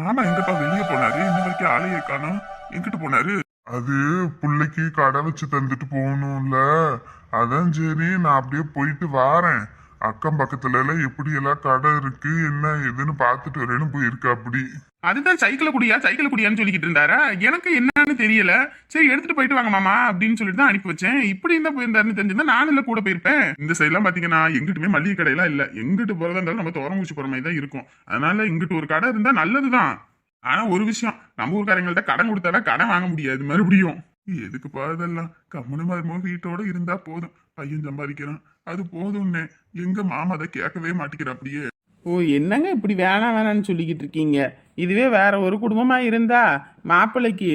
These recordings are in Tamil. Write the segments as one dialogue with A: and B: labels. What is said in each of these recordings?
A: மாமா எங்கப்பா வெளியே போனாரு? இன்ன வரைக்கும் ஆளையே காணோம் எங்கிட்டு போனாரு?
B: அது பிள்ளைக்கு கடை வச்சு தந்துட்டு போகணும்ல. அதான் சரி நான் அப்படியே போயிட்டு வாரேன். அக்கம் பக்கத்துல எல்லாம் எப்படி எல்லாம் கடை இருக்கு என்ன ஏதுன்னு பார்த்துட்டு வரேன்னு போயிருக்கா அப்படி.
A: அதுதான் சைக்கிள குடியா சைக்கிள் குடியான்னு சொல்லிக்கிட்டு இருந்தாரா? எனக்கு என்னன்னு தெரியல. சரி எடுத்துட்டு போயிட்டு வாங்க மாமா அப்படின்னு சொல்லிட்டு தான் அனுப்பி வச்சேன். இப்படி இருந்தா போயிருந்தாருன்னு தெரிஞ்சிருந்தா நானும் இல்ல கூட போயிருப்பேன். இந்த சைட்லாம் பாத்தீங்கன்னா எங்கிட்டுமே மளிகை கடையெல்லாம் இல்ல. எங்கிட்டு போறதா இருந்தாலும் நம்ம தோரங்குச்சி போற மாதிரி தான் இருக்கும். அதனால இங்கிட்டு ஒரு கடை இருந்தா நல்லதுதான். ஆனா ஒரு விஷயம் நம்ம ஊர்க்காரங்கள்ட்ட கடன் கொடுத்தாலும் கடன் வாங்க முடியாது மறுபடியும். எதுக்கு போறதெல்லாம் கம்மனு மருமோ வீட்டோட இருந்தா போதும். பையன் சம்பாதிக்கிறான். அது போதும்னே எங்க மாமா அதை கேட்கவே மாட்டேங்கிற அப்படியே.
C: ஓ என்னங்க இப்படி வேணாம் வேணாம்னு சொல்லிக்கிட்டு இருக்கீங்க? இதுவே வேற ஒரு குடும்பமா இருந்தா மாப்பிள்ளைக்கு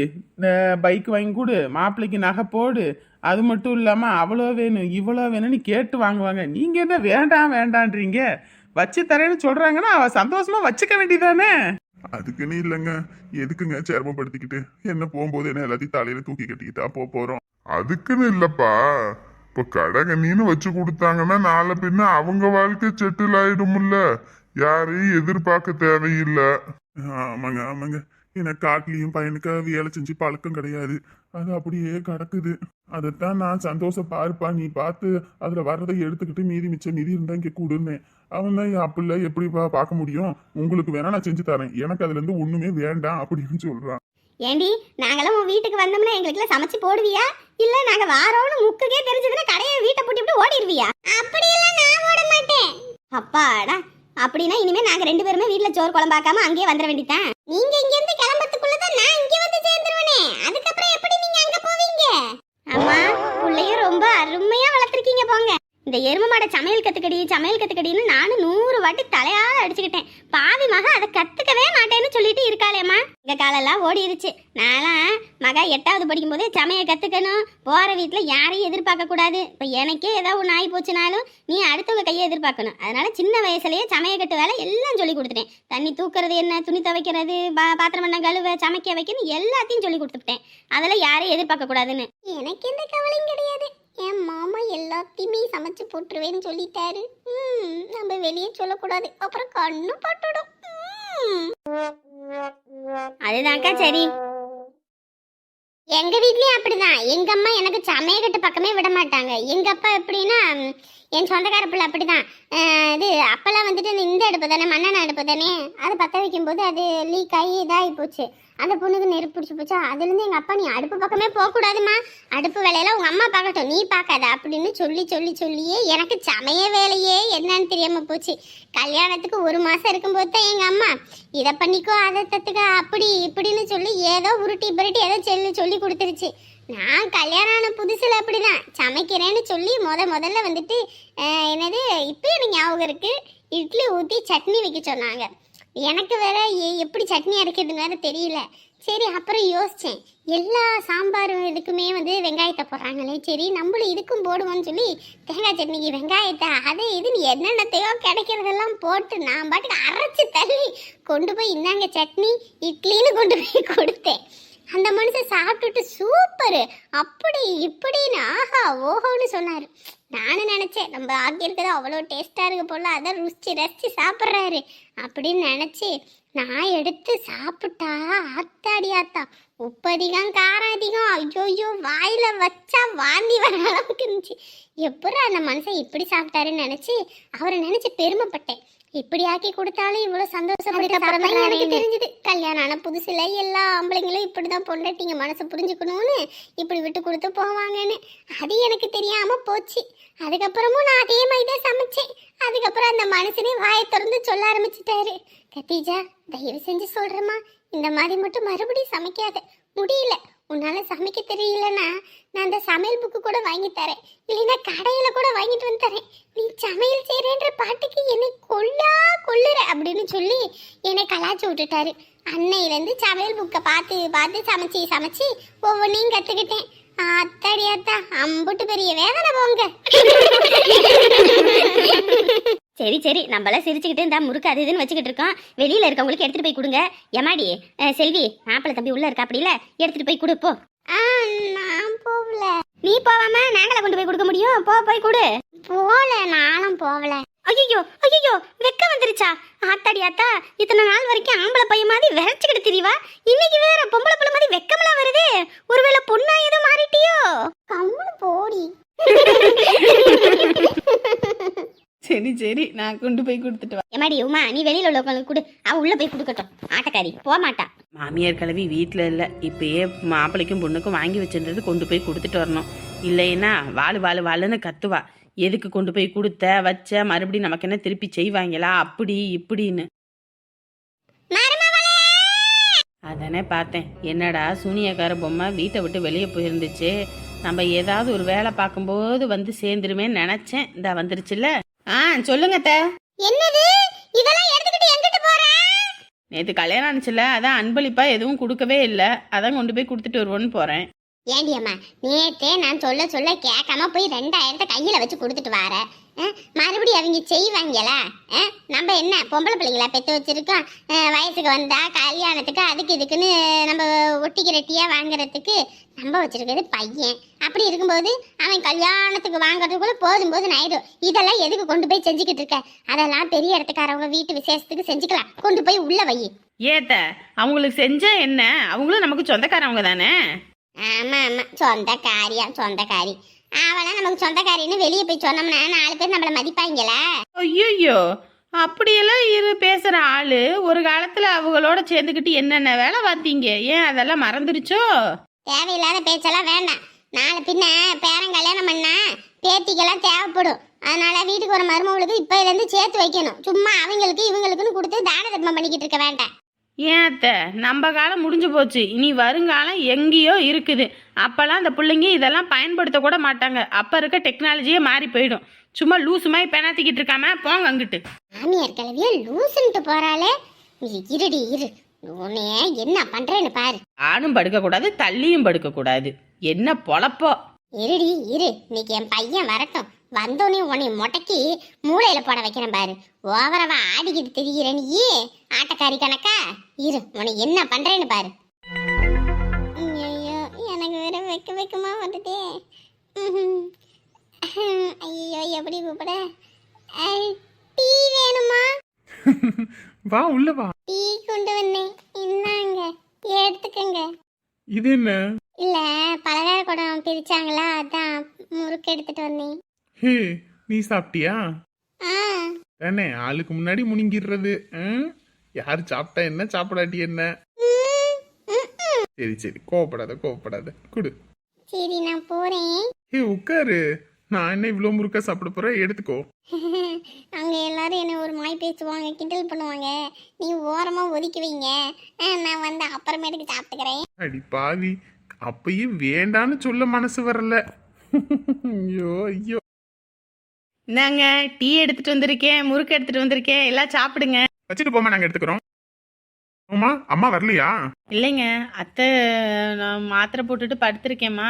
C: பைக் வாங்கி கொடு மாப்பிள்ளைக்கு நகை போடு அது மட்டும் இல்லாம அவ்வளோ வேணும் இவ்வளோ வேணும்னு கேட்டு வாங்குவாங்க. நீங்க என்ன வேண்டாம் வேண்டான்றீங்க? வச்சு தரேன்னு சொல்றாங்கன்னா அவ சந்தோஷமா வச்சுக்க வேண்டியதானே?
A: அதுக்குன்னு இல்லைங்க. எதுக்குங்க சிரமப்படுத்திக்கிட்டு? என்ன போகும்போது என்ன எல்லாத்தையும் தலையில தூக்கி கட்டிக்கிட்டா போக போறோம்.
B: அதுக்குன்னு இல்லப்பா. இப்ப கடை வச்சு கொடுத்தாங்கன்னா நாளை பின்ன அவங்க வாழ்க்கை செட்டில் ஆயிடும்ல. யாரையும் எதிர்பார்க்க தேவையில்லை.
A: ஆமாங்க ஆமாங்க. எனக்கு காட்டிலையும் பையனுக்கு வேலை செஞ்சு பழக்கம் கிடையாது. அது அப்படியே கிடக்குது. அதைத்தான் நான் சந்தோஷம் பாருப்பா. நீ பார்த்து அதில் வர்றதை எடுத்துக்கிட்டு மீதி மிச்சம் மீதி இருந்தா இங்கே கூடுன்னு. அவன் தான் அப்படில எப்படிப்பா பார்க்க முடியும்? உங்களுக்கு வேணா நான் செஞ்சு தரேன். எனக்கு அதுலேருந்து ஒன்றுமே வேண்டாம் அப்படின்னு சொல்கிறான்
D: ஏண்டி நாங்களாம் உன் வீட்டுக்கு வந்தோம்னா எங்களுக்குலாம் சமைச்சு போடுவியா? இல்ல நாங்க வாரோம்னு முக்குக்கே தெரிஞ்சதுன்னா கடையை வீட்டை பூட்டி விட்டு ஓடிடுவியா? அப்படியெல்லாம் நான் ஓட மாட்டேன். அப்பாடா அப்படின்னா இனிமே நாங்க ரெண்டு பேருமே வீட்ல சோறு குழம்பாக்காம அங்கேயே வந்துட வேண்டியதான் நீங்க இங்க இருந்து கிளம்பத்துக்குள்ளதான் நான் இங்க வந்து சேர்ந்துருவனே. அதுக்கப்புறம் எப்படி நீங்க அங்க போவீங்க? அம்மா பிள்ளையும் ரொம்ப அருமையா வளர்த்துருக்கீங்க போங்க. இந்த எரும மாடை சமையல் கத்துக்கடி சமையல் கத்துக்கடின்னு நானும் நூறு வாட்டி தலையால அடிச்சுக்கிட்டேன். பாவி மக அதை கத்துக்கவே மாட்டேன்னு சொல்லிட்டு இருக்காளேம்மா. இந்த காலெல்லாம் ஓடிடுச்சு நான்லாம் மக எட்டாவது படிக்கும் போதே சமையல் கத்துக்கணும். போற வீட்டுல யாரையும் எதிர்பார்க்க கூடாது. இப்ப எனக்கே ஏதாவது ஒன்று ஆகி போச்சுனாலும் நீ அடுத்தவங்க கையை எதிர்பார்க்கணும். அதனால சின்ன வயசுலயே சமையல் கட்டு வேலை எல்லாம் சொல்லி கொடுத்துட்டேன். தண்ணி தூக்குறது என்ன துணி துவைக்கிறது பா- பாத்திரம் பண்ண கழுவ சமைக்க வைக்கணும் எல்லாத்தையும் சொல்லி கொடுத்துட்டேன். அதெல்லாம் யாரையும் எதிர்பார்க்க கூடாதுன்னு. எனக்கு எந்த கவலையும் கிடையாது. என் மாமா எல்லாத்தையுமே சமைச்சு போட்டுருவேன்னு சொல்லிட்டாரு. ம், நம்ம வெளியே சொல்லக்கூடாது. அப்புறம் கண்ணு பட்டுடும். அதுதான்க்கா சரி. எங்க வீட்லயும் அப்படிதான். எங்க அம்மா எனக்கு சமையக்கட்டு பக்கமே விட மாட்டாங்க. எங்க அப்பா எப்படின்னா என் சொந்தக்கார பிள்ளை அப்படிதான். இது அப்போல்லாம் வந்துட்டு இந்த- இந்த அடுப்பு தானே மண்ணெண்ணெய் அடுப்பு தானே? அது பற்ற வைக்கும்போது அது லீக் ஆகி இதாகி போச்சு. அந்த பொண்ணுக்கு நெருப்பு பிடிச்சி போச்சா? அதுலேருந்து எங்கள் அப்பா நீ அடுப்பு பக்கமே போகக்கூடாதுமா அடுப்பு வேலையெல்லாம் உங்கள் அம்மா பார்க்கட்டும் நீ பார்க்காத அப்படின்னு சொல்லி சொல்லி சொல்லியே எனக்கு சமைய வேலையே என்னன்னு தெரியாமல் போச்சு. கல்யாணத்துக்கு ஒரு மாதம் இருக்கும்போது தான் எங்கள் அம்மா இதை பண்ணிக்கோ அதை தத்துக்க அப்படி இப்படின்னு சொல்லி ஏதோ உருட்டி புரட்டி ஏதோ சொல்லி சொல்லி கொடுத்துருச்சு. நான் கல்யாணம் ஆன புதுசில் அப்படிதான். சமைக்கிறேன்னு சொல்லி முத முதல்ல வந்துட்டு என்னது இப்போ எனக்கு ஞாபகம் இருக்குது இட்லி ஊற்றி சட்னி வைக்க சொன்னாங்க. எனக்கு வேற எப்படி சட்னி அரைக்கிறதுன்னு வேற தெரியல. சரி அப்புறம் யோசித்தேன் எல்லா சாம்பார் இதுக்குமே வந்து வெங்காயத்தை போடுறாங்களே. சரி நம்மளும் இதுக்கும் போடுவோம்னு சொல்லி தேங்காய் சட்னிக்கு வெங்காயத்தை அதே இதுன்னு என்னென்னத்தையோ கிடைக்கிறதெல்லாம் போட்டு நான் பாட்டுக்கு அரைச்சி தள்ளி கொண்டு போய் இந்தாங்க சட்னி இட்லின்னு கொண்டு போய் கொடுத்தேன். அந்த மனுஷன் சாப்பிட்டுட்டு சூப்பரு. அப்படி இப்படின்னு ஆஹா ஓஹோன்னு சொன்னார். நானும் நினச்சேன் நம்ம ஆக்கியிருக்கிறது அவ்வளோ டேஸ்ட்டாக இருக்கு போல அதை ருசிச்சு ரசிச்சு சாப்பிட்றாரு. அப்படின்னு நினச்சி நான் எடுத்து சாப்பிட்டா ஆத்தாடி ஆத்தா உப்பு அதிகம் காரம் அதிகம் ஐயோ வாயில் வச்சா வாந்தி வர அளவுக்கு இருந்துச்சு. எப்படி அந்த மனுஷன் இப்படி சாப்பிட்டாருன்னு நினச்சி அவரை நினச்சி பெருமைப்பட்டேன். இப்படி ஆக்கி கொடுத்தாலும் இவ்வளோ சந்தோஷப்படுறதுக்கு எனக்கு தெரிஞ்சது கல்யாணம் ஆன புதுசுல எல்லா ஆம்பளைங்களும் இப்படிதான் பொண்டாட்டிங்க மனசை புரிஞ்சுக்கணும்னு இப்படி விட்டு கொடுத்து போவாங்கன்னு. அது எனக்கு தெரியாம போச்சு. அதுக்கப்புறமும் நான் அதே மாதிரி தான் சமைச்சேன். அதுக்கப்புறம் அந்த மனுஷனே வாயை திறந்து சொல்ல ஆரம்பிச்சிட்டாரு. கத்தீஜா தயவு செஞ்சு சொல்றேம்மா. இந்த மாதிரி மட்டும் மறுபடியும் சமைக்காத. முடியல. உன்னால சமைக்க தெரியலன்னா நான் அந்த சமையல் புக்கு கூட வாங்கி தரேன். இல்லைன்னா கடையில கூட வாங்கிட்டு வந்து தரேன். நீ சமையல் செய்யறேன்ற பாட்டுக்கு என்னை கொல்லா கொல்லுற அப்படின்னு சொல்லி என்னை கலாச்சி விட்டுட்டாரு. அன்னையிலேருந்து சமையல் புக்கை பார்த்து பார்த்து சமைச்சு சமைச்சு ஒவ்வொன்றையும் கற்றுக்கிட்டேன் அத்தாடி அத்தா அம்புட்டு பெரிய வேதனை போங்க. சரி சரி. நம்மளாம் சிரிச்சுக்கிட்டு இந்த முறுக்கு அது இதுன்னு வச்சுக்கிட்டு இருக்கோம். வெளியில இருக்கவங்களுக்கு எடுத்துட்டு போய் கொடுங்க. அஹ், செல்வி மாப்பிள்ளை தம்பி உள்ள இருக்கா அப்படில எடுத்துட்டு போய் கொடுப்போம் நான் போகல. நீ போவாம நாங்கள கொண்டு போய் கொடுக்க முடியும்? போ போய் கொடு. போல நானும் போகல. ஐயோ ஐயோ வெக்க வந்துருச்சா? ஆத்தாடி ஆத்தா இத்தனை நாள் வரைக்கும் ஆம்பளை பையன் மாதிரி விரைச்சுக்கிட்டு திரிவா? இன்னைக்கு வேற பொம்பளை பிள்ளை மாதிரி வெக்கமெல்லாம் வருதே. ஒருவேளை பொண்ணா எதுவும் மாறிட்டியோ? கம்முனு போடி.
E: சரி சரி. நான் கொண்டு போய் கொடுத்துட்டு வரேன்.
D: எம்மாடி உமா நீ வெளியில உள்ளவங்களுக்கு கொடு. அவ உள்ள போய் கொடுக்கட்டும். ஆட்டக்காரி போக மாட்டா.
E: மாமியார் கிளவி வீட்டில் இல்லை. இப்பயே மாப்பிள்ளைக்கும் பொண்ணுக்கும் வாங்கி வச்சிருந்தது கொண்டு போய் கொடுத்துட்டு வரணும். இல்லைன்னா வாழு வாழு வாழுன்னு கத்துவா. எதுக்கு கொண்டு போய் கொடுத்த வச்ச மறுபடியும் நமக்கு என்ன திருப்பி செய்வாங்களா? அப்படி இப்படின்னு. அதானே பார்த்தேன். என்னடா சூனியக்கார பொம்மை வீட்டை விட்டு வெளியே போயிருந்துச்சு. நம்ம ஏதாவது ஒரு வேலை பார்க்கும்போது வந்து சேர்ந்துருமேன்னு நினச்சேன். இந்த வந்துருச்சுல்ல? ஆ சொல்லுங்க அத்தை.
D: என்னது? இதெல்லாம் எடுத்துக்கிட்டு எங்கிட்டு போற?
E: நேற்று கல்யாணம் ஆனிச்சுல அதான் அன்பளிப்பா எதுவும் கொடுக்கவே இல்லை. அதான் கொண்டு போய் கொடுத்துட்டு வருவோன்னு போகிறேன்
D: ஏண்டி அம்மா நேத்தே நான் சொல்ல சொல்ல கேட்காம போய் ரெண்டாயிரத்தை கையில வச்சு கொடுத்துட்டு வார. அஹ், மறுபடியும் அவங்க செய்வாங்களா? நம்ம என்ன பொம்பளை பிள்ளைங்களா பெற்று வச்சிருக்கோம். வயசுக்கு வந்தா கல்யாணத்துக்கு அதுக்கு இதுக்குன்னு நம்ம ஒட்டிக்கு ரெட்டியா வாங்குறதுக்கு நம்ம வச்சிருக்கிறது பையன். அப்படி இருக்கும்போது அவன் கல்யாணத்துக்கு வாங்குறதுக்குள்ள போதும் போதும் ஆயிடும். இதெல்லாம் எதுக்கு கொண்டு போய் செஞ்சுக்கிட்டு இருக்க? அதெல்லாம் பெரிய இடத்துக்காரவங்க வீட்டு விசேஷத்துக்கு செஞ்சுக்கலாம். கொண்டு போய் உள்ள வை.
E: ஏத்த அவங்களுக்கு செஞ்சா என்ன? அவங்களும் நமக்கு சொந்தக்காரவங்க தானே?
D: ஆமா ஆமா. சொந்தக்காரியா சொந்தக்காரி. அவளை நமக்கு சொந்தக்காரின்னு வெளியே போய் சொன்னோம்னா நாலு பேர் நம்மள மதிப்பாங்களா
E: ஐயோ அப்படியெல்லாம் இரு பேசுற ஆளு. ஒரு காலத்துல அவங்களோட சேர்ந்துக்கிட்டு என்னென்ன வேலை பார்த்தீங்க? ஏன் அதெல்லாம் மறந்துருச்சோ?
D: தேவையில்லாத பேச்செல்லாம் வேண்டாம். நாளை பின்ன பேரன் கல்யாணம் பண்ணா பேத்திக்கெல்லாம் தேவைப்படும். அதனால வீட்டுக்கு ஒரு மருமகளுக்கு இப்ப இருந்து சேர்த்து வைக்கணும். சும்மா அவங்களுக்கு இவங்களுக்குன்னு கொடுத்து தான தர்மம் பண்ணிக்கிட்டு இருக்க வேண்டாம்.
E: ஏன் அத்தை? நம்ம காலம் முடிஞ்சு போச்சு. இனி வருங்காலம் எங்கேயோ இருக்குது. அப்போல்லாம் அந்த பிள்ளைங்க இதெல்லாம் பயன்படுத்த கூட மாட்டாங்க. அப்போ இருக்க டெக்னாலஜியே மாறி போயிடும். சும்மா லூசு மாதிரி பெணாத்திக்கிட்டு இருக்காம போங்க அங்கிட்டு.
D: மாமியார் கிளவிய லூசுன்ட்டு போறாளே. இருடி இரு. உன்னைய என்ன பண்றேன்னு பாரு.
E: ஆணும் படுக்கக்கூடாது தள்ளியும் படுக்கக்கூடாது என்ன பொழப்போ?
D: இருடி இரு. இன்னைக்கு என் பையன் வரட்டும். வந்தோடனே உன்னை முடக்கி மூளையில போட வைக்கிறேன் பாரு. ஓவரவா ஆடிக்கிட்டு திரிகிற நீ ஆட்டக்காரி கணக்கா? இரு உன்னை என்ன பண்றேன்னு பாரு. ஐயோ எனக்கு வேற வைக்க வைக்கமா வந்துட்டே. ஐயோ எப்படி கூப்பிட? டீ வேணுமா?
A: வா உள்ள வா.
D: டீ கொண்டு வந்தேன். இந்தாங்க எடுத்துக்கங்க.
A: இது என்ன?
D: இல்ல பலகார குடம் பிரிச்சாங்களா? அதான் முறுக்கு எடுத்துட்டு வந்தேன்.
A: ஹே நீ சாப்பிட்டியா? தானே ஆளுக்கு முன்னாடி முனிங்கிடுறது? யார் சாப்பிட்டா என்ன? சாப்பிடாட்டி என்ன. சரி சரி. கோவப்படாத கோவப்படாத. குடு.
D: சரி நான் போறேன்.
A: ஹே உட்காரு. நான் என்ன இவ்வளோ முறுக்கா சாப்பிட போறேன்? எடுத்துக்கோ.
D: அங்க எல்லாரும் என்ன ஒரு மாய் பேசுவாங்க கிண்டல் பண்ணுவாங்க. நீ ஓரமா ஒதுக்கி வைங்க. நான் வந்து அப்புறமேட்டுக்கு சாப்பிட்டுக்கிறேன்.
A: அடி பாவி. அப்பயும் வேண்டான்னு சொல்ல மனசு வரல. ஐயோ ஐயோ.
E: இந்தாங்க டீ எடுத்துட்டு வந்திருக்கேன் முறுக்கு எடுத்துட்டு வந்திருக்கேன் எல்லாம் சாப்பிடுங்க.
A: வச்சுட்டு போமா நாங்க எடுத்துக்கிறோம். ஆமா அம்மா வரலையா?
E: இல்லைங்க அத்தை நான் மாத்திரை போட்டுட்டு படுத்திருக்கேம்மா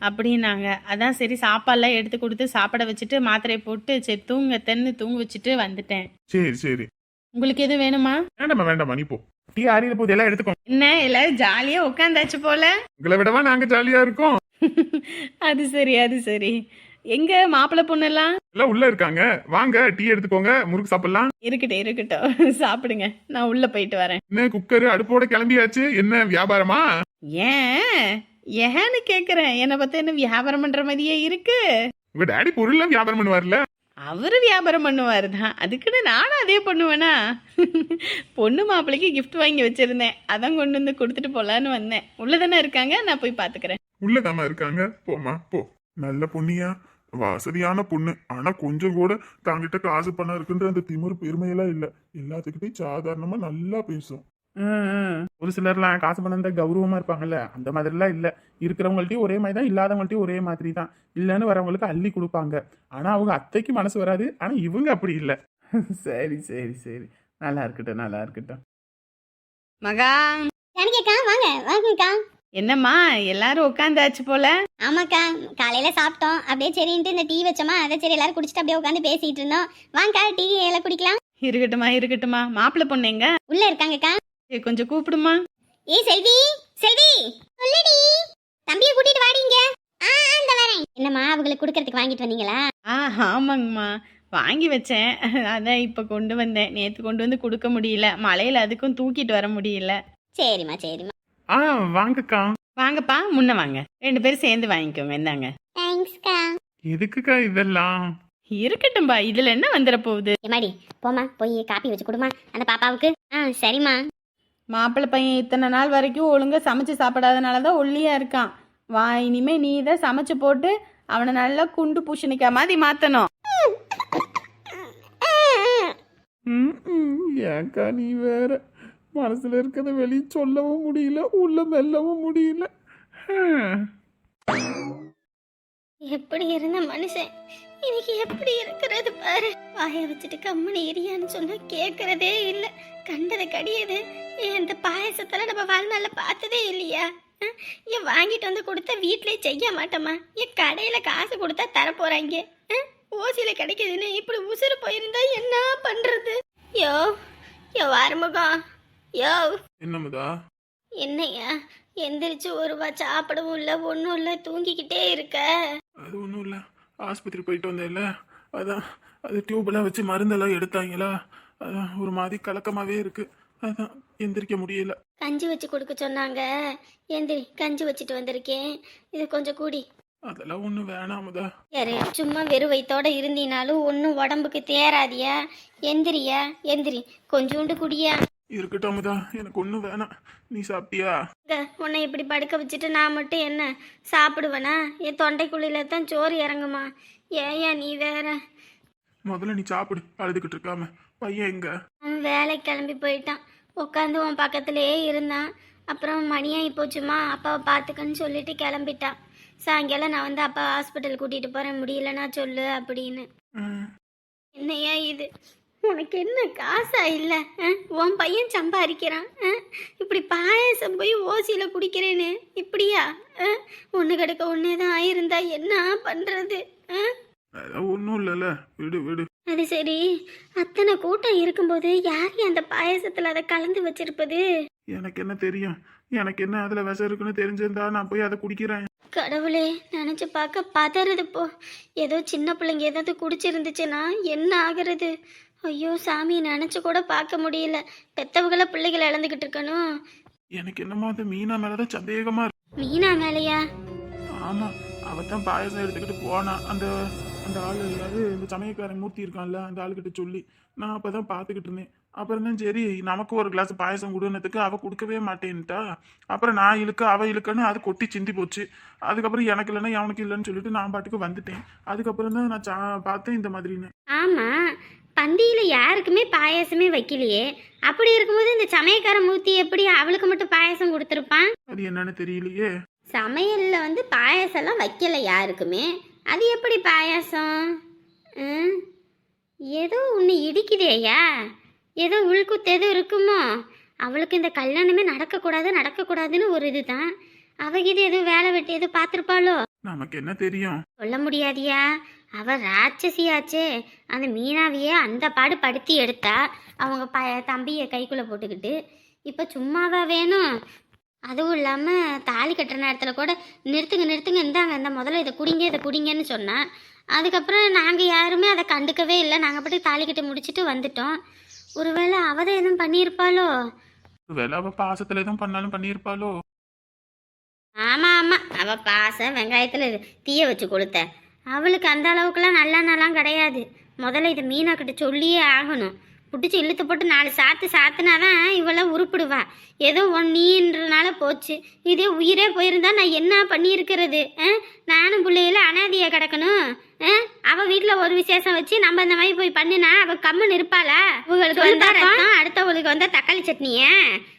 E: அப்படின்னாங்க. அதான் சரி சாப்பாடெல்லாம் எடுத்து கொடுத்து சாப்பிட வச்சுட்டு மாத்திரையை போட்டு சரி தூங்க தென்னு தூங்க வச்சுட்டு வந்துட்டேன்.
A: சரி சரி.
E: உங்களுக்கு எதுவும் வேணுமா?
A: வேண்டாமா வேண்டாமா நீ போ. டீ ஆறிய போது எல்லாம் எடுத்துக்கோ.
E: என்ன எல்லாரும் ஜாலியாக உட்காந்தாச்சு போல?
A: உங்களை விடவா நாங்க ஜாலியா இருக்கோம்?
E: அது சரி அது சரி. எங்க மாப்பிள்ளை பொண்ணெல்லாம்?
A: எல்லாம் உள்ள இருக்காங்க. வாங்க டீ எடுத்துக்கோங்க முறுக்கு சாப்பிடலாம்.
E: இருக்கட்டும் இருக்கட்டும். சாப்பிடுங்க. நான் உள்ள போயிட்டு வரேன்.
A: என்ன குக்கர் அடுப்போட கிளம்பியாச்சு? என்ன வியாபாரமா?
E: ஏன்? ஏன்னு கேக்குறேன். என்னை பார்த்தா என்ன வியாபாரம் பண்ற மாதிரியே இருக்கு.
A: உங்க டாடி பொருள்ல வியாபாரம் பண்ணுவார்ல?
E: அவரு வியாபாரம் பண்ணுவாரு தான் அதுக்குன்னு நானும் அதே பண்ணுவேனா? பொண்ணு மாப்பிள்ளைக்கு gift வாங்கி வச்சிருந்தேன். அதான் கொண்டு வந்து கொடுத்துட்டு போலான்னு வந்தேன். உள்ளதானே இருக்காங்க? நான் போய் பாத்துக்கிறேன்
B: உள்ளதாம்மா இருக்காங்க. போமா போ. நல்ல பொண்ணியா? வசதியான பொண்ணு. ஆனா கொஞ்சம் கூட தாங்கிட்ட காசு பணம் இருக்குன்ற அந்த திமிரு பெருமையெல்லாம் இல்ல. எல்லாத்துக்கிட்டையும் சாதாரணமா நல்லா பேசும்.
A: ஒரு சிலர்லாம் காசு பணம் தான் கௌரவமா இருப்பாங்கல்ல. அந்த மாதிரிலாம் இல்ல. இருக்கிறவங்கள்ட்டயும் ஒரே மாதிரி தான் இல்லாதவங்கள்ட்டயும் ஒரே மாதிரி தான் இல்லைன்னு வரவங்களுக்கு அள்ளி கொடுப்பாங்க. ஆனா அவங்க அத்தைக்கு மனசு வராது. ஆனா இவங்க அப்படி இல்ல. சரி சரி சரி. நல்லா இருக்கட்டும் நல்லா இருக்கட்டும்.
E: மகா.
D: வாங்க. வாங்கக்கா.
E: என்னம்மா எல்லாரும் உட்காந்தாச்சு போல?
D: ஆமாக்கா காலையில சாப்பிட்டோம். அப்படியே சரின்ட்டு இந்த டீ வச்சோமா? அதை சரி எல்லாரும் குடிச்சிட்டு அப்படியே உட்காந்து பேசிட்டு இருந்தோம். வாங்கக்கா டீ எல்லாம் குடிக்கலாம்.
E: இருக்கட்டுமா இருக்கட்டுமா மாப்பிள்ளை பொண்ணு எங்க?
D: உள்ள இருக்காங்கக்கா.
E: ஏய், கொஞ்சம் கூப்பிடுமா?
D: ஏய் செல்வி செல்வி சொல்லுடி. தம்பியை கூட்டிட்டு வாடிங்க
F: ஆ அந்த வரேன். என்னம்மா அவங்களுக்கு கொடுக்கறதுக்கு வாங்கிட்டு வந்தீங்களா?
E: ஆ ஆமாங்கம்மா. வாங்கி வச்சேன். அதான் இப்போ கொண்டு வந்தேன். நேற்று கொண்டு வந்து கொடுக்க முடியல. மழையில் அதுக்கும் தூக்கிட்டு வர முடியல.
F: சரிம்மா சரிம்மா.
A: ஆ வாங்கக்கா.
E: வாங்கப்பா முன்ன வாங்க. ரெண்டு பேரும் சேர்ந்து வாங்கிக்கோங்க இந்தாங்க.
F: தேங்க்ஸ்க்கா.
A: எதுக்குக்கா இதெல்லாம்?
E: இருக்கட்டும்பா இதில் என்ன வந்துட போகுது?
F: எம்மாடி போம்மா போய் காப்பி வச்சு கொடுமா அந்த பாப்பாவுக்கு. ஆ சரிம்மா.
E: மாப்பிள்ளை பையன் இத்தனை நாள் வரைக்கும் ஒழுங்காக சமைச்சு சாப்பிடாதனால தான் ஒல்லியாக இருக்கான். வா இனிமே நீ தான் சமைச்சு போட்டு அவனை நல்லா குண்டு பூசணிக்கா மாதிரி மாற்றணும்
A: ஏன்க்கா நீ வேற? மனசில் இருக்கிறத வெளியே சொல்லவும் முடியல உள்ள மெல்லவும் முடியல.
F: எப்படி இருந்த மனுஷன்? இன்னைக்கு எப்படி இருக்கிறது பாரு? வாய வச்சுட்டு கம்மனி எரியான்னு சொன்னா கேக்குறதே இல்ல. கண்டது கடியது. ஏன் இந்த பாயசத்துல நம்ம வாழ்நாள்ல பார்த்ததே இல்லையா? அஹ், ஏன் வாங்கிட்டு வந்து கொடுத்தா வீட்லயே செய்ய மாட்டோமா? ஏன் கடையில காசு கொடுத்தா தர போறாங்க ஓசியில கிடைக்குதுன்னு இப்படி உசுறு போயிருந்தா என்ன பண்றது? யோ யோ ஆறுமுகம். யோ.
A: என்னமுதா?
F: என்னையா எந்திரிச்சு ஒரு வா சாப்பிடவும் இல்லை ஒன்றும் இல்லை தூங்கிக்கிட்டே இருக்க.
A: அது ஒன்றும் இல்லை. ஆஸ்பத்திரி போயிட்டு வந்தேன்ல. அதான் அது டியூப்லாம் வச்சு மருந்தெல்லாம் எடுத்தாங்களா? அதான் ஒரு மாதிரி கலக்கமாகவே இருக்கு. அதான் எந்திரிக்க முடியல.
F: கஞ்சி வச்சு கொடுக்க சொன்னாங்க. எந்திரி கஞ்சி வச்சுட்டு வந்திருக்கேன். இது கொஞ்சம் கூடி.
A: அதெல்லாம் ஒன்றும் வேணாமுதா.
F: யாரு சும்மா வெறும் வயித்தோட இருந்தீனாலும் ஒன்றும் உடம்புக்கு தேராதியா? எந்திரியா? எந்திரி கொஞ்சோண்டு குடியா?
A: இருக்கட்டும்தா எனக்கு ஒன்றும் வேணாம். நீ சாப்பிட்டியா?
F: உன்னை இப்படி படுக்க வச்சுட்டு நான் மட்டும் என்ன? சாப்பிடுவேனா? என் தொண்டைக்குழியில தான் சோறு இறங்குமா? ஏயா நீ வேற?
A: முதல்ல நீ சாப்பிடு அழுதுகிட்டு இருக்காம. பையன் எங்க?
F: அவன் வேலைக்கு கிளம்பி போயிட்டான். உட்காந்து உன் பக்கத்துலேயே இருந்தான். அப்புறம் மணியாகி போச்சுமா? அப்பாவை பார்த்துக்கன்னு சொல்லிட்டு கிளம்பிட்டான். சாயங்காலம் நான் வந்து அப்பா ஹாஸ்பிட்டல் கூட்டிகிட்டு போகிறேன் முடியலன்னா சொல்லு அப்படின்னு. என்னையா இது? உனக்கு என்ன காசா இல்லை? உன் பையன் சம்பாதிக்கிறான்? இப்படி பாயசம் போய் ஓசியில் குடிக்கிறேன்னு. இப்படியா? ஒன்று கிடக்க ஒன்றே தான் ஆயிருந்தா என்ன பண்ணுறது
A: ஒன்றும் இல்லைல்ல. விடு விடு.
F: அது சரி. அத்தனை கூட்டம் இருக்கும்போது யார் அந்த பாயசத்துல அதை கலந்து வச்சிருப்பது?
A: எனக்கு என்ன தெரியும்? எனக்கு என்ன அதில் விஷம் இருக்குன்னு தெரிஞ்சிருந்தா நான் போய் அதை குடிக்கிறேன்.
F: கடவுளே நினைச்சு பார்க்க பதறது போ. ஏதோ சின்ன பிள்ளைங்க ஏதாவது குடிச்சிருந்துச்சுன்னா என்ன ஆகுறது? ஐயோ சாமி நினைச்சு கூட பார்க்க முடியல. பெத்தவங்கள பிள்ளைகளை இழந்துகிட்டு இருக்கணும்.
A: எனக்கு என்னமோ அந்த மீனா மேலதான் சந்தேகமா இருக்கு.
F: மீனா மேலையா?
A: ஆமா அவ தான் பாயசம் எடுத்துக்கிட்டு போனா. அந்த அந்த ஆள் அதாவது இந்த சமயக்காரன் மூர்த்தி இருக்கான்ல அந்த ஆளுகிட்ட சொல்லி நான் அப்பதான் பார்த்துக்கிட்டு இருந்தேன். அப்புறம் தான் சரி நமக்கு ஒரு கிளாஸ் பாயசம் கொடுனதுக்கு அவ கொடுக்கவே மாட்டேன்ட்டா. அப்புறம் நான் இழுக்க அவ இழுக்கன்னு அது கொட்டி சிந்தி போச்சு. அதுக்கப்புறம் எனக்கு இல்லைன்னா அவனுக்கு இல்லைன்னு சொல்லிட்டு நான் பாட்டுக்கு வந்துட்டேன். அதுக்கப்புறம் தான் நான் சா- பார்த்தேன் இந்த மாதிரின்னு.
F: ஆமா பந்தியில யாருக்குமே பாயாசமே வைக்கலையே. அப்படி இருக்கும்போது இந்த சமயக்கார மூர்த்தி எப்படி அவளுக்கு மட்டும் பாயாசம் கொடுத்துருப்பான்?
A: அது என்னன்னு தெரியலையே.
F: சமையல்ல வந்து பாயாசம்லாம் வைக்கல யாருக்குமே. அது எப்படி பாயாசம்? ஏதோ ஒன்று இடிக்குதேயா ஏதோ உள்குத்து எதுவும் இருக்குமோ? அவளுக்கு இந்த கல்யாணமே நடக்கக்கூடாது நடக்கக்கூடாதுன்னு ஒரு இதுதான். அவகிட்ட எதுவும் வேலை வெட்டி எதுவும் பார்த்துருப்பாளோ?
A: நமக்கு என்ன தெரியும்?
F: சொல்ல முடியாதியா? அவ ராட்சசியாச்சே. அந்த மீனாவையே அந்த பாடு படுத்தி எடுத்தா அவங்க ப தம்பியை கைக்குள்ளே போட்டுக்கிட்டு இப்போ சும்மாவா வேணும்? அதுவும் இல்லாமல் தாலி கட்டுற நேரத்தில் கூட நிறுத்துங்க நிறுத்துங்க இந்தாங்க இந்த முதல்ல இதை குடிங்க இதை குடிங்கன்னு சொன்னா அதுக்கப்புறம் நாங்கள் யாருமே அதை கண்டுக்கவே இல்லை. நாங்கள் பாட்டுக்கு தாலி கட்டி முடிச்சுட்டு வந்துட்டோம். ஒருவேளை அவதை எதுவும் பண்ணியிருப்பாளோ?
A: வேலை அவ பாசத்துல எதுவும் பண்ணாலும் பண்ணியிருப்பாளோ?
F: ஆமாம் ஆமாம் அவள் பாசம் வெங்காயத்தில் தீய வச்சு கொடுத்த அவளுக்கு அந்த அளவுக்குலாம் நல்ல நலம் கிடையாது. முதல்ல இதை மீனா கிட்ட சொல்லியே ஆகணும். பிடிச்சி இழுத்து போட்டு நாலு சாத்து சாத்துனாதான் இவளை உருப்பிடுவா. ஏதோ ஒன் நீன்றனால போச்சு. இதே உயிரே போயிருந்தா நான் என்ன பண்ணியிருக்கிறது? நானும் பிள்ளையில அனாதையா கிடக்கணும். ஆ? அவ வீட்டில் ஒரு விசேஷம் வச்சு நம்ம இந்த மாதிரி போய் பண்ணினா அவ கம்முன்னு இருப்பாளா? உங்களுக்கு வந்தா ரத்தம் அடுத்தவங்களுக்கு வந்தா தக்காளி சட்னியா.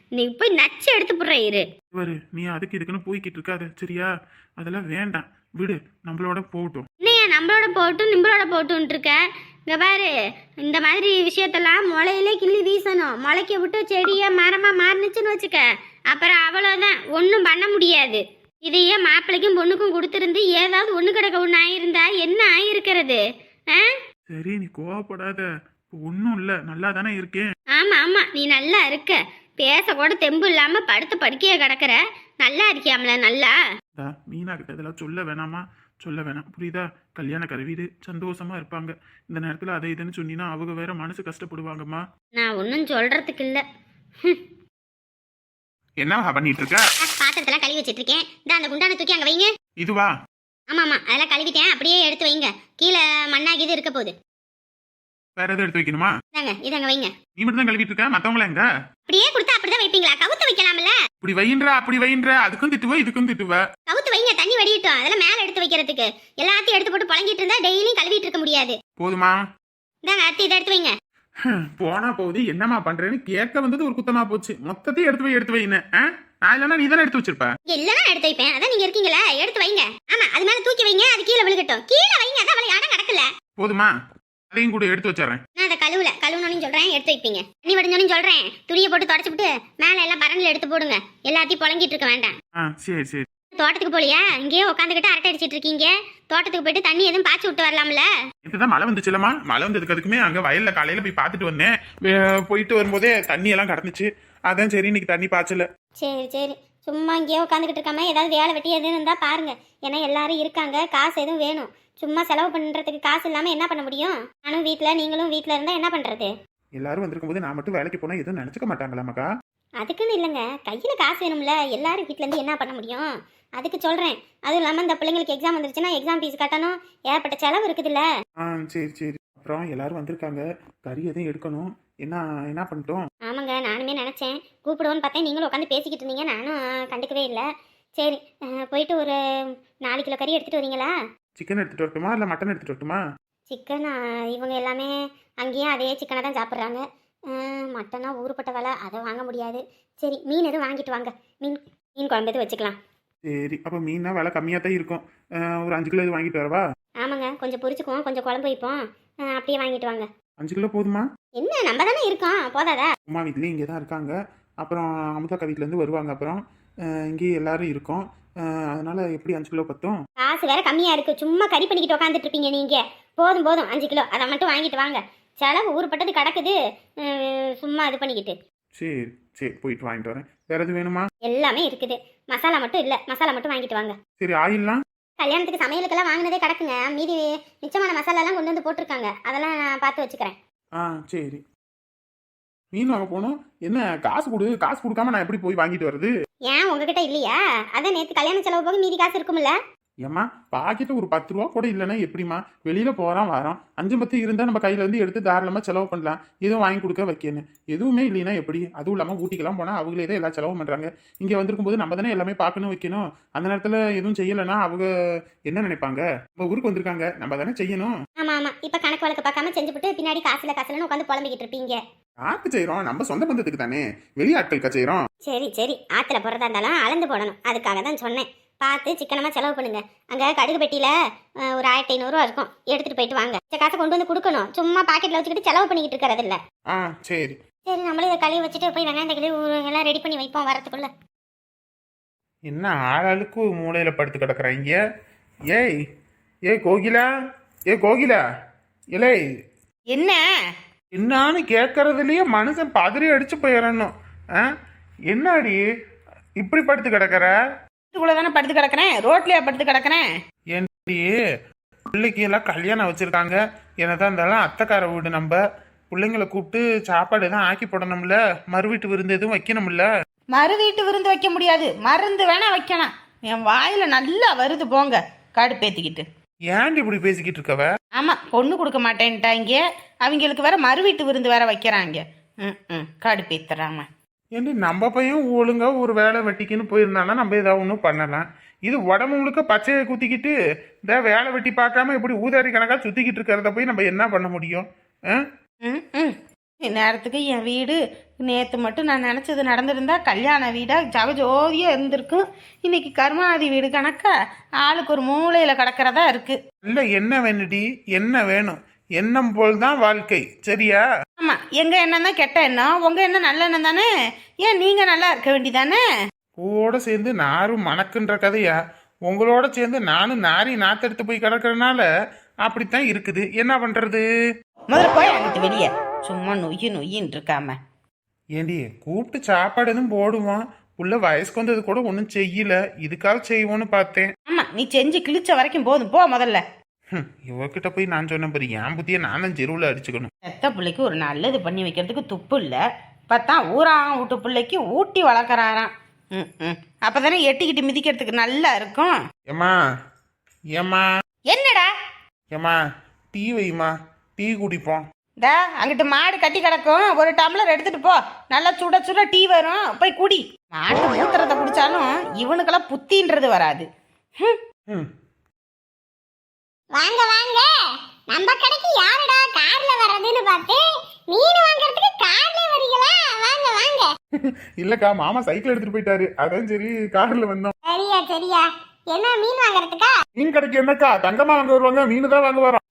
F: நீ போய் நச்சு எடுத்து போடுற இரு.
A: இவரு நீ அதுக்கு இதுக்குன்னு போய்கிட்டு இருக்காத சரியா? அதெல்லாம் வேண்டாம். விடு நம்மளோட போகட்டும்.
F: என்னையா நம்மளோட போட்டும் நிம்பளோட போட்டுன்ட்டு இருக்க? இங்க பாரு இந்த மாதிரி விஷயத்தெல்லாம் முளையிலே கிள்ளி வீசணும். முளைக்க விட்டு செடியா மரமா மாறினுச்சுன்னு வச்சுக்க. அப்புறம் அவ்வளோதான் ஒன்றும் பண்ண முடியாது. இதையே மாப்பிள்ளைக்கும் பொண்ணுக்கும் கொடுத்துருந்து ஏதாவது ஒன்று கிடக்க ஒன்று ஆயிருந்தா என்ன ஆயிருக்கிறது? ஆ?
A: சரி நீ கோவப்படாத. ஒன்றும் இல்லை. நல்லா தானே இருக்கேன்.
F: ஆமா ஆமா. நீ நல்லா இருக்க. பேச கூட தெம்பு இல்லாம படுத்து படுக்கைய கிடக்குற. நல்லா இருக்கியாம்ல நல்லா?
A: தா மீனா கிட்ட இதெல்லாம் சொல்ல வேணாமா? சொல்ல வேணாம். புரியுதா? கல்யாண கருவீடு சந்தோஷமா இருப்பாங்க. இந்த நேரத்துல அதை இதுன்னு சொன்னீங்கன்னா அவங்க வேற மனசு கஷ்டப்படுவாங்கம்மா.
F: நான் ஒன்றும் சொல்றதுக்கு இல்லை
A: என்ன பண்ணிட்டு இருக்க
F: பாத்திரத்தெல்லாம் கழுவி வச்சிட்டு இருக்கேன் இந்த அந்த குண்டான தூக்கி அங்கே வைங்க.
A: இதுவா?
F: ஆமா ஆமா அதெல்லாம் கழுவிட்டேன். அப்படியே எடுத்து வைங்க. கீழே மண்ணாகி இது இருக்க போகுது.
A: வேற எதுவும் எடுத்து வைக்கணுமா?
F: இதாங்க இது அங்கே வைங்க.
A: நீ மட்டும் தான் கழுவிட்டு இருக்க மத்தவங்கள எங்க?
F: அப்படியே கொடுத்தா அப்படிதான் வைப்பீங்களா? கவுத்து வைக்கலாம்ல.
A: இப்படி வைன்ற அப்படி வைன்ற அதுக்கும் திட்டுவ இதுக்கும் திட்டுவ.
F: கவுத்து வைங்க தண்ணி வடியட்டும். அதெல்லாம் மேலே எடுத்து வைக்கிறதுக்கு. எல்லாத்தையும் எடுத்து போட்டு புழங்கிட்டு இருந்தா டெய்லியும் கழுவிட்டு இருக்க முடியாது.
A: போதுமா?
F: இதாங்க அத்தி இதை எடுத்து வைங்க.
A: போனா போகுது என்னம்மா பண்றேன்னு கேட்க வந்தது ஒரு குத்தமா போச்சு. மொத்தத்தையும் எடுத்து வை எடுத்து வைன்னு? நான் இல்லைன்னா நீ தானே எடுத்து வச்சிருப்ப.
F: இல்லைன்னா எடுத்து வைப்பேன். அதான் நீங்க இருக்கீங்களா எடுத்து வைங்க. ஆமா அது மேல தூக்கி வைங்க அது கீழே விழுகட்டும். கீழே வைங்க அதான் அவளை இடம் கிடக்கல
A: போதுமா? அதையும் கூட எடுத்து வச்சிடறேன்.
F: நான் அதை கழுவுல. கழுவுனோன்னு சொல்றேன் எடுத்து வைப்பீங்க. தண்ணி வடிஞ்சோன்னு சொல்றேன். துணியை போட்டு தொடச்சு விட்டு மேல எல்லாம் பரண்டில் எடுத்து போடுங்க. எல்லாத்தையும் புழங்கிட்டு இருக்க வேண்டாம்.
A: ஆ சரி சரி.
F: தோட்டத்துக்கு போலியா? இங்கேயே உட்காந்துக்கிட்டு அரட்டை அடிச்சிட்டு இருக்கீங்க. தோட்டத்துக்கு போயிட்டு தண்ணி எதுவும் பாய்ச்சி விட்டு வரலாம்ல?
A: இதுதான் மழை வந்துச்சுலமா மழை வந்ததுக்கு அதுக்குமே அங்க வயல்ல காலையில போய் பார்த்துட்டு வந்தேன். வே- போயிட்டு வரும்போதே தண்ணி எல்லாம் கடந்துச்சு. அதான் சரி இன்னைக்கு தண்ணி பாய்ச்சல.
F: சரி சரி. சும்மா இங்கேயே உட்காந்துக்கிட்டு இருக்காம ஏதாவது வேலை வெட்டி எதுவும் இருந்தா பாருங்க. ஏன்னா எல்லாரும் இருக்காங்க காசு எதுவும் வேணும். சும்மா செலவு பண்றதுக்கு காசு இல்லாம என்ன பண்ண முடியும்? நானும் வீட்ல நீங்களும் வீட்ல இருந்தா என்ன பண்றது?
A: எல்லாரும் வந்திருக்கும் போது நான் மட்டும் வேலைக்கு போனா எதுவும் நினைச்சுக்க மாட்டாங்களா மக்கா
F: அதுக்குன்னு இல்லைங்க. கையில் காசு வேணும்ல. எல்லாரும் வீட்டிலேருந்து என்ன பண்ண முடியும்? அதுக்கு சொல்கிறேன் அதுவும் இல்லாமல் இந்த பிள்ளைங்களுக்கு எக்ஸாம் வந்துருச்சுன்னா எக்ஸாம் ஃபீஸ் கட்டணும். ஏகப்பட்ட செலவு இருக்குதுல்ல?
A: ஆ சரி சரி. அப்புறம் எல்லாரும் வந்திருக்காங்க. கறி எதுவும் எடுக்கணும். என்ன என்ன பண்ணிட்டோம்?
F: ஆமாங்க நானுமே நினச்சேன். கூப்பிடுவோன்னு பார்த்தேன். நீங்களும் உட்காந்து பேசிக்கிட்டு இருந்தீங்க. நானும் கண்டுக்கவே இல்லை. சரி போயிட்டு ஒரு நாலு கிலோ கறி எடுத்துகிட்டு வரீங்களா?
A: சிக்கன் எடுத்துட்டு வரட்டுமா? இல்ல மட்டன் எடுத்துட்டு வரட்டுமா?
F: சிக்கன் இவங்க எல்லாமே அங்கேயும் அதே சிக்கனை தான் சாப்பிட்றாங்க. மட்டனா ஊறுப்பட்ட விலை. அதை வாங்க முடியாது. சரி மீன் எதுவும் வாங்கிட்டு வாங்க. மீன் மீன் குழம்பு எதுவும் வச்சுக்கலாம்.
A: சரி அப்ப மீன்னா விலை கம்மியா தான் இருக்கும் ஒரு அஞ்சு கிலோ இது வாங்கிட்டு வரவா?
F: ஆமாங்க கொஞ்சம் பொரிச்சுக்குவோம் கொஞ்சம் குழம்பு வைப்போம். அப்படியே வாங்கிட்டு வாங்க.
A: அஞ்சு கிலோ போதுமா?
F: என்ன நம்ம தானே இருக்கோம் போதாதா?
A: உமா வீட்லேயும் இங்கே தான் இருக்காங்க. அப்புறம் அமுதாக்கா வீட்டிலேருந்து வருவாங்க அப்புறம். அஹ், இங்கேயே எல்லாரும் இருக்கோம். அதனால எப்படி அஞ்சு கிலோ பத்தும்?
F: காசு வேற கம்மியா இருக்கு. சும்மா கறி பண்ணிக்கிட்டு உட்காந்துட்டு இருப்பீங்க நீங்க. போதும் போதும் அஞ்சு கிலோ. அதை மட்டும் வாங்கிட்டு வாங்க. செலவு ஊருப்பட்டது கிடக்குது. சும்மா இது பண்ணிக்கிட்டு.
A: சரி சரி போயிட்டு வாங்கிட்டு வரேன். வேற வேணுமா?
F: எல்லாமே இருக்குது. மசாலா மட்டும் இல்லை. மசாலா மட்டும் வாங்கிட்டு வாங்க.
A: சரி ஆயில்லாம்?
F: கல்யாணத்துக்கு சமையலுக்கெல்லாம் வாங்கினதே கிடக்குங்க. மீதி மிச்சமான மசாலாலாம் கொண்டு வந்து போட்டிருக்காங்க. அதெல்லாம் நான் பார்த்து வச்சுக்கிறேன்.
A: ஆ சரி. மீன் வாங்க போகணும். என்ன காசு கொடு. காசு கொடுக்காம நான் எப்படி போய் வாங்கிட்டு வர்றது?
F: ஏன் உங்ககிட்ட இல்லையா? அதான் நேற்று கல்யாண செலவு போக மீதி காசு இருக்கும்ல.
A: ஏம்மா? பாக்கெட்டு ஒரு பத்து ரூபா கூட இல்லைன்னா எப்படிம்மா? வெளியில போறோம் வரோம் அஞ்சு பத்து இருந்தா நம்ம கையில இருந்து எடுத்து தாராளமா செலவு பண்ணலாம். எதுவும் வாங்கி கொடுக்க வைக்கணும் எதுவுமே இல்லைன்னா எப்படி? அதுவும் இல்லாம ஊட்டிக்கெல்லாம் போனா அவங்களே தான் எல்லா செலவும் பண்றாங்க. இங்க வந்திருக்கும் போது நம்ம தானே எல்லாமே பார்க்கணும் வைக்கணும். அந்த நேரத்துல எதுவும் செய்யலைன்னா அவங்க என்ன நினைப்பாங்க? நம்ம ஊருக்கு வந்திருக்காங்க. நம்ம தானே செய்யணும்.
F: ஆமா ஆமா. இப்ப கணக்கு வழக்கு பார்க்காம செஞ்சுவிட்டு பின்னாடி காசுல காசுலன்னு உட்காந்து புலம்பிக்கிட்டு இருப்பீங்க.
A: யாருக்கு செய்யறோம் நம்ம சொந்த பந்தத்துக்கு தானே. வெளியாட்களுக்கா செய்யறோம்
F: சரி சரி. ஆத்துல போறதா இருந்தாலும் அளந்து போடணும். அதுக்காக தான் சொன்னேன். பார்த்து சிக்கனமா செலவு பண்ணுங்க. அங்க கடுகு பெட்டியில ஒரு ஆயிரத்தி ஐநூறுரூவா இருக்கும். எடுத்துட்டு போயிட்டு வாங்க. இந்த காசை கொண்டு வந்து கொடுக்கணும். சும்மா பாக்கெட்ல வச்சுக்கிட்டு செலவு பண்ணிக்கிட்டு இருக்கிறது இல்ல.
A: ஆ சரி.
F: சரி நம்மளும் இதை கழுவி வச்சுட்டு போய் வெங்காயம் தக்காளி எல்லாம் ரெடி பண்ணி வைப்போம் வரதுக்குள்ள
A: என்ன ஆளாளுக்கு மூலையில படுத்து கிடக்குறாங்க? ஏய் ஏய் கோகிலா ஏ கோகிலா இலே.
E: என்ன?
A: என்னான்னு கேட்கறதுலயே மனுஷன் பதறி அடிச்சு போயிடணும். ஆ என்னடி இப்படி படுத்து கிடக்குற?
E: வீட்டுக்குள்ள தானே படுத்து கிடக்குறேன் ரோட்லயா படுத்து கிடக்குறேன்
A: ஏன்டி பிள்ளைக்கு எல்லாம் கல்யாணம் வச்சிருக்காங்க. என்னதான் இருந்தாலும் அத்தைக்கார வீடு நம்ம. பிள்ளைங்களை கூப்பிட்டு சாப்பாடு எதுவும் ஆக்கி போடணும்ல. மறு வீட்டு விருந்து எதுவும் வைக்கணும்ல.
E: மறு வீட்டு விருந்து வைக்க முடியாது. மருந்து வேணா வைக்கலாம். என் வாயில நல்லா வருது போங்க. கடுப்பேத்திக்கிட்டு
A: ஏன்டி இப்படி பேசிக்கிட்டு இருக்கவ?
E: ஆமா பொண்ணு கொடுக்க மாட்டேன்ட்டாங்க. அவங்களுக்கு வேற மறு வீட்டு விருந்து வேற வைக்கிறாங்க. ம் ம் கடுப்பேத்துறாம
A: ஏண்டி நம்ம பையன் ஒழுங்கா ஒரு வேலை வெட்டிக்குன்னு போயிருந்தானா நம்ம ஏதாவது ஒன்றும் பண்ணலாம். இது உடம்பு முழுக்க பச்சையை குத்திக்கிட்டு இந்த வேலை வெட்டி பார்க்காம இப்படி ஊதாரி கணக்கா சுத்திக்கிட்டு இருக்கிறத போய் நம்ம என்ன பண்ண முடியும்?
E: இந்நேரத்துக்கு என் வீடு நேற்று மட்டும் நான் நினச்சது நடந்திருந்தா கல்யாண வீடாக ஜகஜோதியாக இருந்திருக்கும் இன்னைக்கு கருமாதி வீடு கணக்கா? ஆளுக்கு ஒரு மூலையில் கிடக்கிறதா இருக்கு.
A: இல்ல என்ன வேணுடி என்ன வேணும்? எண்ணம் போல் தான் வாழ்க்கை. சரியா?
E: ஆமாம் எங்கள் எண்ணம் தான் கெட்ட எண்ணம். உங்கள் எண்ணம் நல்ல எண்ணம் தானே? ஏன் நீங்கள் நல்லா இருக்க வேண்டியதானே?
A: கூட சேர்ந்து நாரும் மணக்குன்ற கதையா? உங்களோட சேர்ந்து நானும் நாரி நாத்தெடுத்து போய் கிடக்கறனால அப்படித்தான் இருக்குது. என்ன பண்றது?
E: முதல்ல போய் அங்கிட்டு வெளியே. சும்மா நொய்யு நொய்யின்னு இருக்காம.
A: ஏண்டி கூப்பிட்டு சாப்பாடு எதுவும் போடுவோம் புள்ள வயசுக்கு வந்தது கூட ஒன்றும் செய்யல. இதுக்காக செய்வோன்னு பார்த்தேன்.
E: ஆமா நீ செஞ்சு கிழிச்ச வரைக்கும் போதும். போ முதல்ல.
A: இவகிட்ட போய் நான் சொன்ன பாரு என் புத்திய நான் தான் தெருவில் அடிச்சுக்கணும்.
E: பெத்த பிள்ளைக்கு ஒரு நல்லது பண்ணி வைக்கிறதுக்கு துப்பு இல்லை. பார்த்தா ஊராம் வீட்டு பிள்ளைக்கு ஊட்டி வளர்க்குறாராம். ம் ம். அப்போ தானே எட்டிக்கிட்டு மிதிக்கிறதுக்கு நல்லா இருக்கும்.
A: ஏம்மா ஏம்மா?
E: என்னடா?
A: ஏம்மா டீ வைம்மா டீ குடிப்போம்.
E: டா அங்கிட்டு மாடு கட்டி கிடக்கும். ஒரு டம்ளர் எடுத்துட்டு போ. நல்லா சுட சுட டீ வரும். போய் குடி. மாட்டு மூத்திரத்தை குடிச்சாலும் இவனுக்கெல்லாம் புத்தின்றது வராது. ஹம்.
A: ம்
D: வாங்க வாங்க. நம்ம கடைக்கு யாருடா கார்ல வர்றதுன்னு பார்த்து மீன் வாங்குறதுக்கு கார்ல வரீங்களா? வாங்க வாங்க.
A: இல்லக்கா மாமா சைக்கிள் எடுத்துட்டு போயிட்டாரு. அதான் சரி கார்ல வந்தோம்.
D: சரியா சரியா. என்ன மீன் வாங்குறதுக்கா?
A: மீன் கடைக்கு என்னக்கா? தங்கமா வாங்க வருவாங்க மீன் தான் வாங்க வரோம்.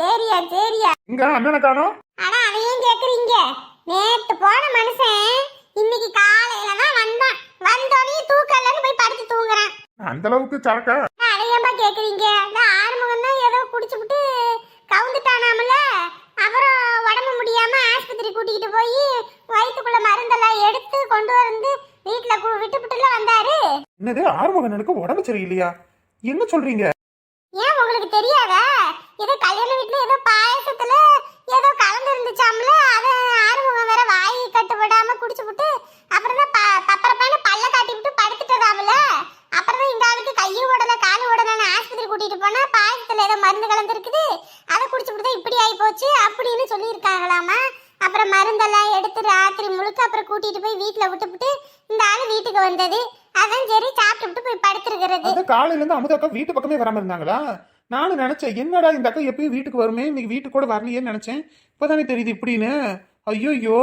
D: சரியா சரியா.
A: இங்க அண்ணனை காணோம்.
D: ஆனா அதையும் கேக்குறீங்க. நேத்து போன மனுஷன் இன்னைக்கு காலையில தான் வந்தான். வந்தோடனே தூக்கலன்னு போய் படுத்து தூங்குறான்.
A: அந்த அளவுக்கு சரக்கா?
D: அதையம்மா கேக்குறீங்க? இந்த ஆறுமுகம் தான் ஏதோ குடிச்சுப்புட்டு கவுந்துட்டானாமல. அப்புறம் உடம்பு முடியாம ஆஸ்பத்திரி கூட்டிக்கிட்டு போய் வயிற்றுக்குள்ள மருந்தெல்லாம் எடுத்து கொண்டு வந்து வீட்டுல கு- விட்டுப்புட்டுல வந்தாரு.
A: என்னது ஆறுமுகனுக்கு உடம்பு சரியில்லையா? என்ன சொல்றீங்க?
D: ஏன் உங்களுக்கு தெரியாதா? ஏதோ கல்யாண வீட்டுல ஏதோ பாயசத்துல ஏதோ கலந்து இருந்துச்சாம்ல அத ஆறுமுகம் வேற வாய் கட்டு விடாம குடிச்சுப்புட்டு அப்புறம் தான் பப்பரப்பான பல்ல காட்டி விட்டு படுத்துட்டதாமல. அப்புறம் தான் இந்த ஆளுக்கு கையும் உடல காலும் உடனே ஆஸ்பத்திரி கூட்டிட்டு போனா பாயசத்துல ஏதோ மருந்து கலந்து இருக்குது அதை குடிச்சுப்புட்டு தான் இப்படி ஆகி போச்சு அப்படின்னு சொல்லியிருக்காங்களாமா? அப்புறம் மருந்தெல்லாம் எடுத்து ராத்திரி முழுக்க அப்புறம் கூட்டிட்டு போய் வீட்டுல விட்டுப்புட்டு இந்த ஆளு வீட்டுக்கு வந்தது. அதான் சரி சாப்பிட்டு போய் படுத்துருக்கிறது.
A: அதான் காலையில இருந்து அமுத அக்கா வீட்டு பக்கமே வராம இருந்தாங்களா? நானும் நினைச்சேன் என்னடா இந்த அக்கா எப்பயும் வீட்டுக்கு வருமே? இன்னைக்கு வீட்டுக்கு கூட வரலையேன்னு நினைச்சேன். இப்பதானே தெரியுது இப்படின்னு. ஐயோ ஐயோ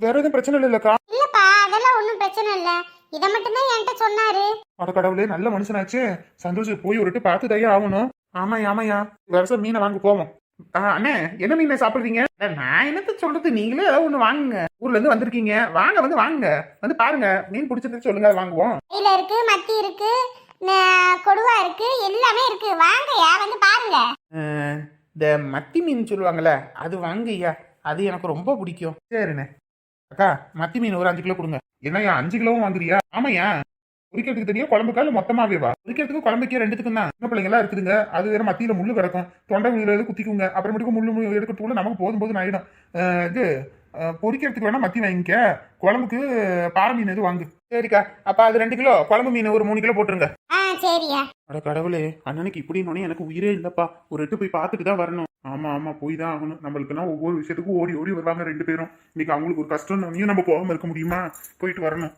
A: வேற எதுவும் பிரச்சனை இல்லைல்லக்கா.
D: இல்லப்பா அதெல்லாம் ஒன்றும் பிரச்சனை இல்லை. இதை மட்டும்தான் என்கிட்ட சொன்னாரு.
A: அட கடவுளே நல்ல மனுஷனாச்சே. சந்தோஷ் போய் ஒருட்டு பார்த்து தயா ஆகணும் ஆமாயா ஆமாயா வருஷம் மீனை வாங்க போவோம். அண்ணே என்ன மீனை சாப்பிடுறீங்க? நான் என்னத்த சொல்றது? நீங்களே ஏதாவது ஒண்ணு வாங்குங்க. ஊர்ல இருந்து வந்திருக்கீங்க. வாங்க வந்து வாங்குங்க வந்து பாருங்க. மீன் பிடிச்சிருந்து சொல்லுங்க வாங்குவோம்.
D: கையில இருக்கு மத்தி இருக்கு கொடுவா இருக்கு எல்லாமே இருக்கு. வாங்கயா வந்து பாருங்க.
A: இந்த மத்தி மீன் சொல்லுவாங்கல்ல அது வாங்கய்யா. அது எனக்கு ரொம்ப பிடிக்கும். சரிண்ணே. அக்கா மத்தி மீன் ஒரு அஞ்சு கிலோ கொடுங்க. என்னய்யா அஞ்சு கிலோவும் வாங்குறியா? ஆமாய்யா. பொரிக்கிறதுக்கு தெரியும் குழம்புக்கா இல்ல மொத்தமாவே வா. பொரிக்கிறதுக்கு குழம்புக்கே ரெண்டுத்துக்கும் தான். சின்ன பிள்ளைங்க எல்லாம் இருக்குதுங்க. அது வேற மத்தியில முள்ளு கிடக்கும் தொண்டை விழுறது குத்திக்குங்க. அப்புறமேட்டுக்கு முள்ளு எடுக்கிறதுக்குள்ள நமக்கு போதும் போதும் ஆயிடும். இது பொரிக்கிறதுக்கு வேணா மத்தி வாங்கிக்க. குழம்புக்கு பாறை மீன் எதுவும் வாங்கு. சரிக்கா. அப்ப அது ரெண்டு கிலோ குழம்பு மீன் ஒரு மூணு கிலோ போட்டுருங்க.
D: சரியா.
A: அட கடவுளே அண்ணனுக்கு இப்படின்னு எனக்கு உயிரே இல்லப்பா. ஒரு எட்டு போய் பார்த்துட்டு தான் வரணும். ஆமா ஆமா போய் தான் ஆகணும். நம்மளுக்குன்னா ஒவ்வொரு விஷயத்துக்கும் ஓடி ஓடி வருவாங்க ரெண்டு பேரும். இன்னைக்கு அவங்களுக்கு ஒரு கஷ்டம் நம்ம போகாம இருக்க முடியுமா? போயிட்டு வரணும்.